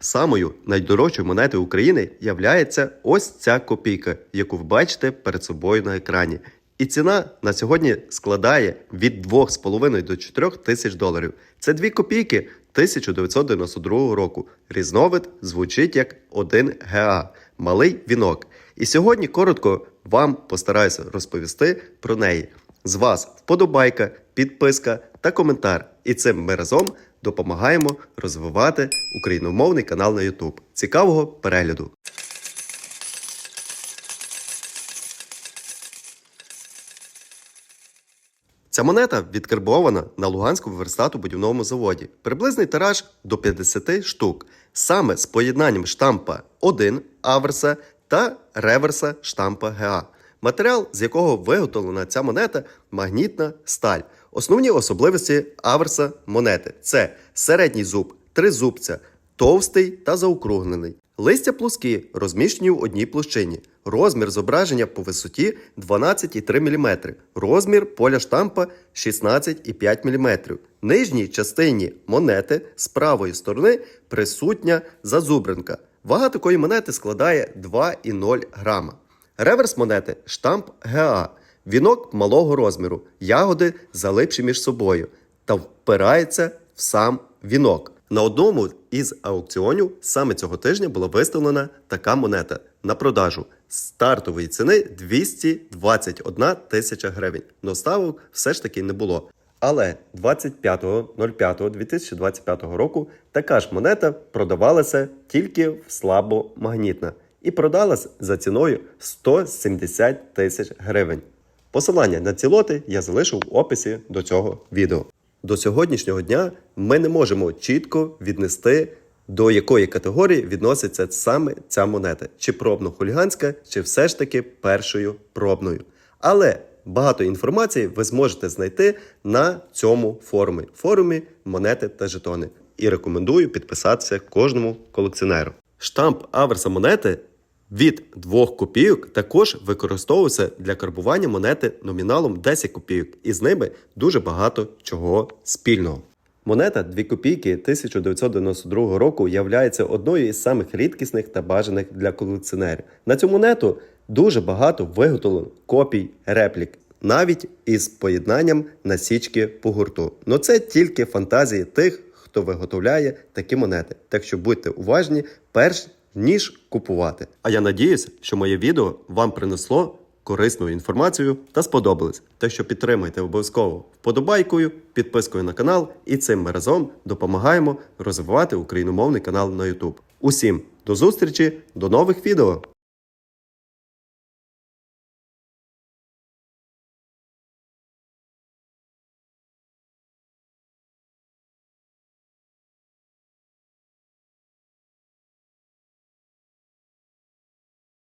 Самою найдорожчою монетою України являється ось ця копійка, яку ви бачите перед собою на екрані. І ціна на сьогодні складає від 2,5 до 4 тисяч доларів. Це 2 копійки 1992 року. Різновид звучить як 1 ГА малий вінок. І сьогодні коротко вам постараюся розповісти про неї. З вас вподобайка, підписка та коментар. І цим ми разом допомагаємо розвивати україномовний канал на YouTube. Цікавого перегляду! Ця монета відкарбована на Луганському верстату будівному заводі. Приблизний тираж до 50 штук, саме з поєднанням штампа 1 аверса та реверса штампа ГА. Матеріал, з якого виготовлена ця монета магнітна сталь. Основні особливості аверса монети це середній зуб, тризубця, товстий та заокруглений. Листя плоскі, розміщені в одній площині. Розмір зображення по висоті 12,3 мм. Розмір поля штампа 16,5 мм. Нижній частині монети з правої сторони присутня зазубринка. Вага такої монети складає 2,0 грама. Реверс монети штамп ГА. Вінок малого розміру, ягоди залипші між собою та впирається в сам вінок. На одному із аукціонів саме цього тижня була виставлена така монета на продажу стартової ціни 221 тисяча гривень. Но ставок все ж таки не було. Але 25.05.2025 року така ж монета продавалася тільки в слабомагнітна і продалась за ціною 170 тисяч гривень. Посилання на ці лоти я залишу в описі до цього відео. До сьогоднішнього дня ми не можемо чітко віднести, до якої категорії відноситься саме ця монета, чи пробно-хуліганська, чи все ж таки першою пробною. Але багато інформації ви зможете знайти на цьому форумі форумі монети та жетони. І рекомендую підписатися кожному колекціонеру. Штамп аверса монети від 2 копійок також використовується для карбування монети номіналом 10 копійок, і з ними дуже багато чого спільного. Монета 2 копійки 1992 року являється одною із самих рідкісних та бажаних для колекціонерів. На цю монету дуже багато виготовлено копій реплік, навіть із поєднанням насічки по гурту. Но це тільки фантазії тих, хто виготовляє такі монети. Так що будьте уважні, перш ніж купувати. А я надіюся, що моє відео вам принесло корисну інформацію та сподобалось. Так що підтримайте обов'язково вподобайкою, підпискою на канал, і цим ми разом допомагаємо розвивати україномовний канал на YouTube. Усім до зустрічі, до нових відео!